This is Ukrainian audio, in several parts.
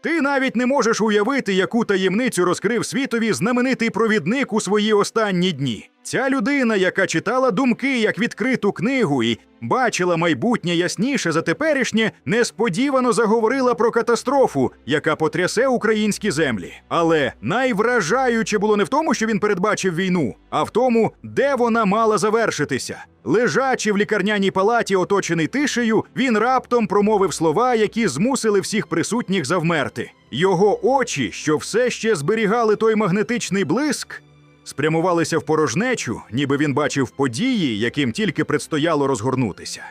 Ти навіть не можеш уявити, яку таємницю розкрив світові знаменитий провідник у свої останні дні. Ця людина, яка читала думки як відкриту книгу і бачила майбутнє ясніше за теперішнє, несподівано заговорила про катастрофу, яка потрясе українські землі. Але найвражаюче було не в тому, що він передбачив війну, а в тому, де вона мала завершитися. Лежачи в лікарняній палаті, оточений тишею, він раптом промовив слова, які змусили всіх присутніх завмерти. Його очі, що все ще зберігали той магнетичний блиск, спрямувалися в порожнечу, ніби він бачив події, яким тільки предстояло розгорнутися.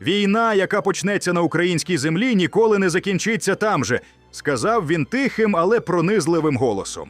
Війна, яка почнеться на українській землі, ніколи не закінчиться там же, сказав він тихим, але пронизливим голосом.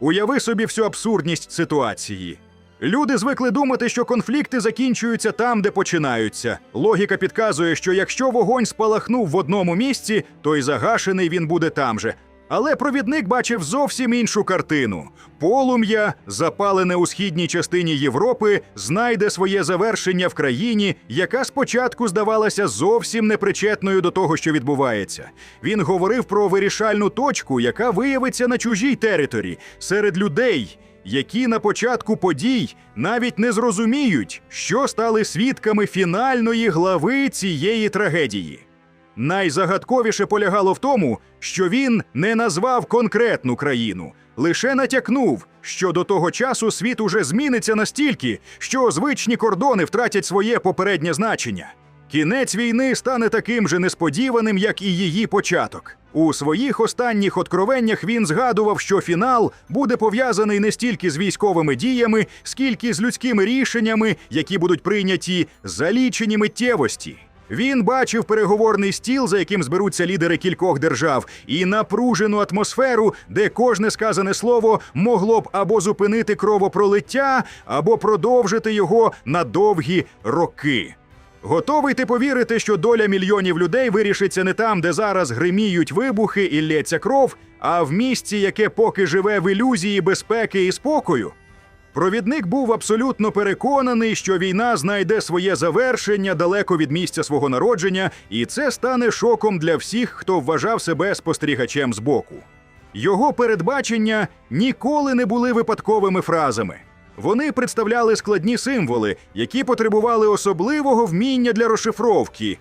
Уяви собі всю абсурдність ситуації. Люди звикли думати, що конфлікти закінчуються там, де починаються. Логіка підказує, що якщо вогонь спалахнув в одному місці, то й загашений він буде там же. Але провідник бачив зовсім іншу картину. Полум'я, запалене у східній частині Європи, знайде своє завершення в країні, яка спочатку здавалася зовсім непричетною до того, що відбувається. Він говорив про вирішальну точку, яка виявиться на чужій території, серед людей, які на початку подій навіть не зрозуміють, що стали свідками фінальної глави цієї трагедії. Найзагадковіше полягало в тому, що він не назвав конкретну країну, лише натякнув, що до того часу світ уже зміниться настільки, що звичні кордони втратять своє попереднє значення. Кінець війни стане таким же несподіваним, як і її початок. У своїх останніх откровеннях він згадував, що фінал буде пов'язаний не стільки з військовими діями, скільки з людськими рішеннями, які будуть прийняті за лічені миттєвості. Він бачив переговорний стіл, за яким зберуться лідери кількох держав, і напружену атмосферу, де кожне сказане слово могло б або зупинити кровопролиття, або продовжити його на довгі роки. Готовий ти повірити, що доля мільйонів людей вирішиться не там, де зараз гриміють вибухи і лється кров, а в місці, яке поки живе в ілюзії безпеки і спокою? Провідник був абсолютно переконаний, що війна знайде своє завершення далеко від місця свого народження, і це стане шоком для всіх, хто вважав себе спостерігачем збоку. Його передбачення ніколи не були випадковими фразами. Вони представляли складні символи, які потребували особливого вміння для розшифровки.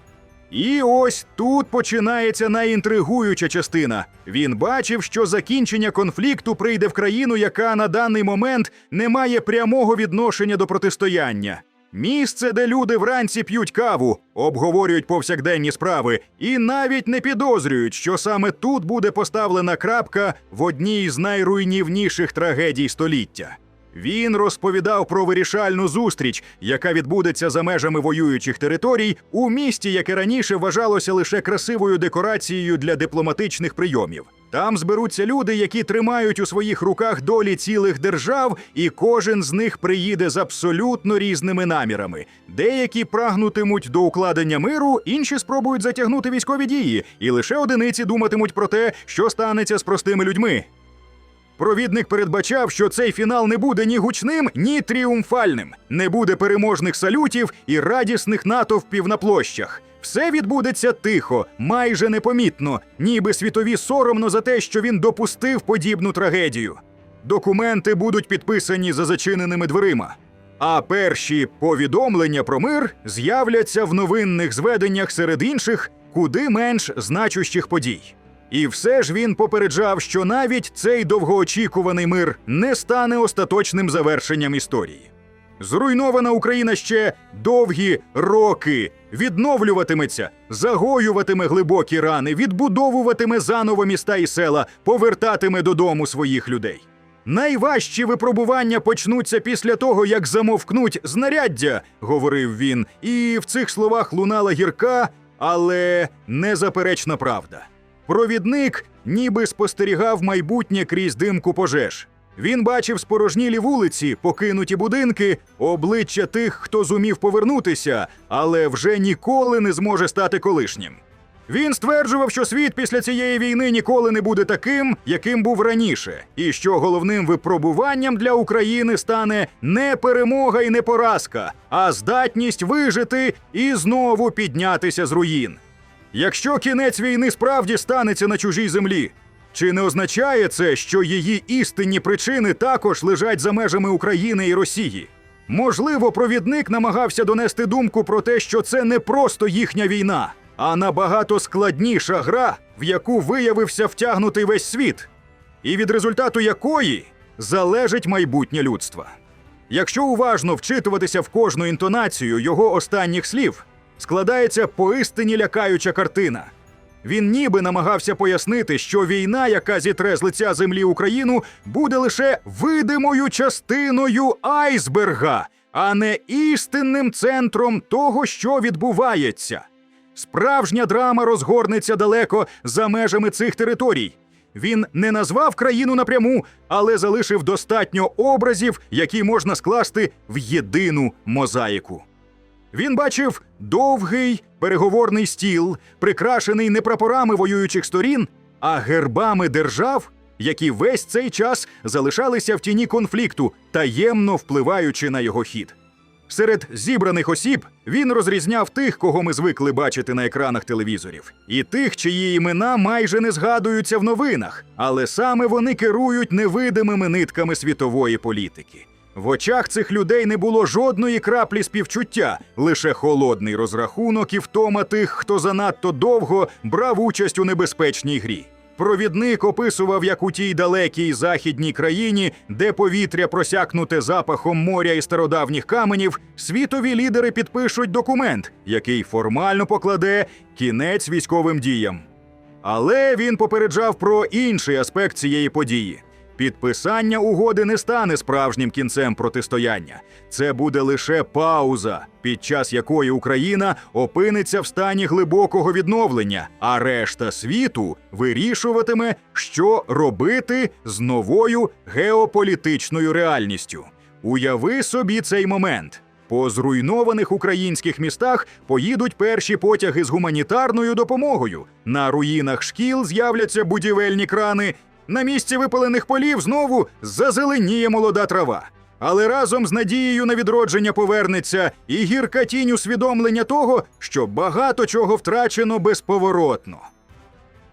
І ось тут починається найінтригуюча частина. Він бачив, що закінчення конфлікту прийде в країну, яка на даний момент не має прямого відношення до протистояння. Місце, де люди вранці п'ють каву, обговорюють повсякденні справи і навіть не підозрюють, що саме тут буде поставлена крапка в одній з найруйнівніших трагедій століття. Він розповідав про вирішальну зустріч, яка відбудеться за межами воюючих територій у місті, яке раніше вважалося лише красивою декорацією для дипломатичних прийомів. Там зберуться люди, які тримають у своїх руках долі цілих держав, і кожен з них приїде з абсолютно різними намірами. Деякі прагнутимуть до укладення миру, інші спробують затягнути військові дії, і лише одиниці думатимуть про те, що станеться з простими людьми. Провідник передбачав, що цей фінал не буде ні гучним, ні тріумфальним, не буде переможних салютів і радісних натовпів на площах. Все відбудеться тихо, майже непомітно, ніби світові соромно за те, що він допустив подібну трагедію. Документи будуть підписані за зачиненими дверима. А перші повідомлення про мир з'являться в новинних зведеннях серед інших, куди менш значущих подій. І все ж він попереджав, що навіть цей довгоочікуваний мир не стане остаточним завершенням історії. Зруйнована Україна ще довгі роки відновлюватиметься, загоюватиме глибокі рани, відбудовуватиме заново міста і села, повертатиме додому своїх людей. Найважчі випробування почнуться після того, як замовкнуть знаряддя, говорив він, і в цих словах лунала гірка, але незаперечна правда. Провідник ніби спостерігав майбутнє крізь димку пожеж. Він бачив спорожнілі вулиці, покинуті будинки, обличчя тих, хто зумів повернутися, але вже ніколи не зможе стати колишнім. Він стверджував, що світ після цієї війни ніколи не буде таким, яким був раніше, і що головним випробуванням для України стане не перемога і не поразка, а здатність вижити і знову піднятися з руїн. Якщо кінець війни справді станеться на чужій землі, чи не означає це, що її істинні причини також лежать за межами України і Росії? Можливо, провідник намагався донести думку про те, що це не просто їхня війна, а набагато складніша гра, в яку виявився втягнутий весь світ, і від результату якої залежить майбутнє людства. Якщо уважно вчитуватися в кожну інтонацію його останніх слів, складається поистині лякаюча картина. Він ніби намагався пояснити, що війна, яка зітре з лиця землі Україну, буде лише видимою частиною айсберга, а не істинним центром того, що відбувається. Справжня драма розгорнеться далеко за межами цих територій. Він не назвав країну напряму, але залишив достатньо образів, які можна скласти в єдину мозаїку. Він бачив довгий переговорний стіл, прикрашений не прапорами воюючих сторін, а гербами держав, які весь цей час залишалися в тіні конфлікту, таємно впливаючи на його хід. Серед зібраних осіб він розрізняв тих, кого ми звикли бачити на екранах телевізорів, і тих, чиї імена майже не згадуються в новинах, але саме вони керують невидимими нитками світової політики. В очах цих людей не було жодної краплі співчуття, лише холодний розрахунок і втома тих, хто занадто довго брав участь у небезпечній грі. Провідник описував, як у тій далекій західній країні, де повітря просякнуте запахом моря і стародавніх каменів, світові лідери підпишуть документ, який формально покладе кінець військовим діям. Але він попереджав про інший аспект цієї події. Підписання угоди не стане справжнім кінцем протистояння. Це буде лише пауза, під час якої Україна опиниться в стані глибокого відновлення, а решта світу вирішуватиме, що робити з новою геополітичною реальністю. Уяви собі цей момент. По зруйнованих українських містах поїдуть перші потяги з гуманітарною допомогою. На руїнах шкіл з'являться будівельні крани. На місці випалених полів знову зазеленіє молода трава. Але разом з надією на відродження повернеться і гірка тінь усвідомлення того, що багато чого втрачено безповоротно.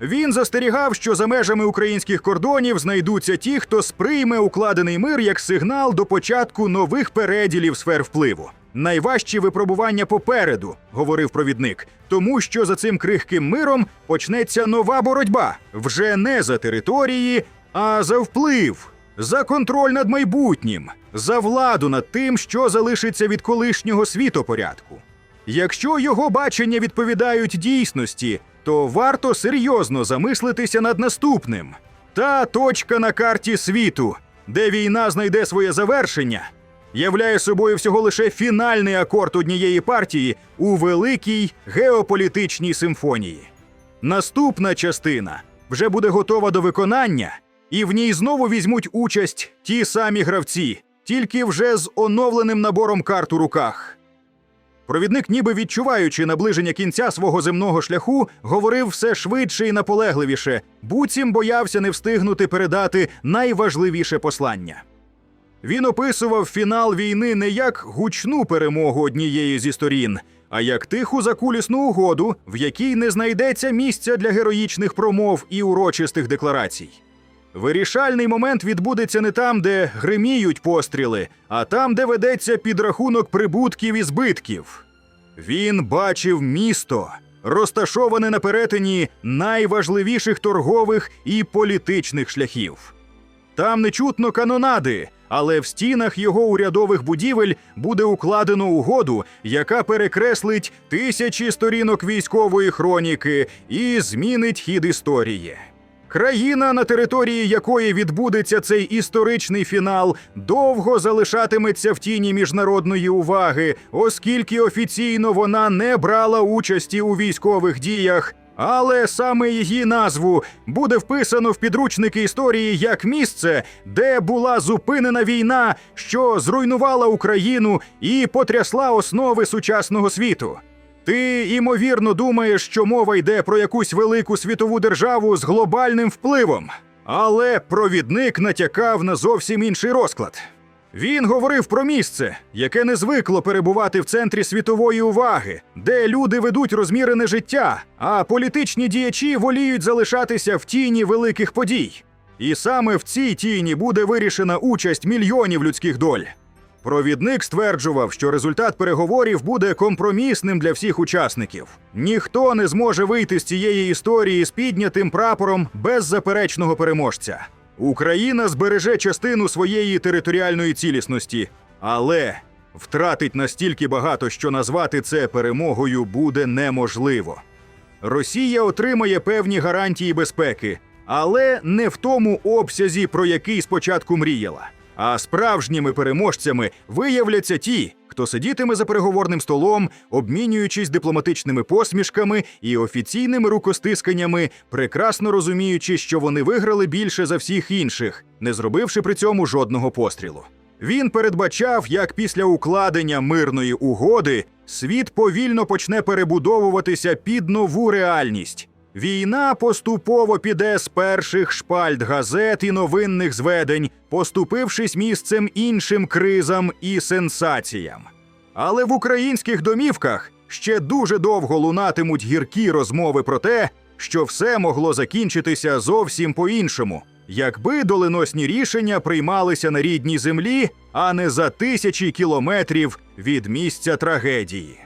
Він застерігав, що за межами українських кордонів знайдуться ті, хто сприйме укладений мир як сигнал до початку нових переділів сфер впливу. Найважчі випробування попереду, говорив провідник, тому що за цим крихким миром почнеться нова боротьба вже не за території, а за вплив, за контроль над майбутнім, за владу над тим, що залишиться від колишнього світопорядку. Якщо його бачення відповідають дійсності, то варто серйозно замислитися над наступним. Та точка на карті світу, де війна знайде своє завершення, являє собою всього лише фінальний акорд однієї партії у великій геополітичній симфонії. Наступна частина вже буде готова до виконання, і в ній знову візьмуть участь ті самі гравці, тільки вже з оновленим набором карт у руках. Провідник, ніби відчуваючи наближення кінця свого земного шляху, говорив все швидше і наполегливіше, буцім боявся не встигнути передати найважливіше послання. Він описував фінал війни не як гучну перемогу однієї зі сторін, а як тиху закулісну угоду, в якій не знайдеться місця для героїчних промов і урочистих декларацій. Вирішальний момент відбудеться не там, де гриміють постріли, а там, де ведеться підрахунок прибутків і збитків. Він бачив місто, розташоване на перетині найважливіших торгових і політичних шляхів. Там не чутно канонади, але в стінах його урядових будівель буде укладено угоду, яка перекреслить тисячі сторінок військової хроніки і змінить хід історії. Країна, на території якої відбудеться цей історичний фінал, довго залишатиметься в тіні міжнародної уваги, оскільки офіційно вона не брала участі у військових діях. Але саме її назву буде вписано в підручники історії як місце, де була зупинена війна, що зруйнувала Україну і потрясла основи сучасного світу. Ти імовірно думаєш, що мова йде про якусь велику світову державу з глобальним впливом. Але провідник натякав на зовсім інший розклад. Він говорив про місце, яке не звикло перебувати в центрі світової уваги, де люди ведуть розмірене життя, а політичні діячі воліють залишатися в тіні великих подій. І саме в цій тіні буде вирішена участь мільйонів людських доль. Провідник стверджував, що результат переговорів буде компромісним для всіх учасників. Ніхто не зможе вийти з цієї історії з піднятим прапором без заперечного переможця. Україна збереже частину своєї територіальної цілісності, але втратить настільки багато, що назвати це перемогою буде неможливо. Росія отримає певні гарантії безпеки, але не в тому обсязі, про який спочатку мріяла. А справжніми переможцями виявляться ті, хто сидітиме за переговорним столом, обмінюючись дипломатичними посмішками і офіційними рукостисканнями, прекрасно розуміючи, що вони виграли більше за всіх інших, не зробивши при цьому жодного пострілу. Він передбачав, як після укладення мирної угоди світ повільно почне перебудовуватися під нову реальність. Війна поступово піде з перших шпальт газет і новинних зведень, поступившись місцем іншим кризам і сенсаціям. Але в українських домівках ще дуже довго лунатимуть гіркі розмови про те, що все могло закінчитися зовсім по-іншому, якби доленосні рішення приймалися на рідній землі, а не за тисячі кілометрів від місця трагедії.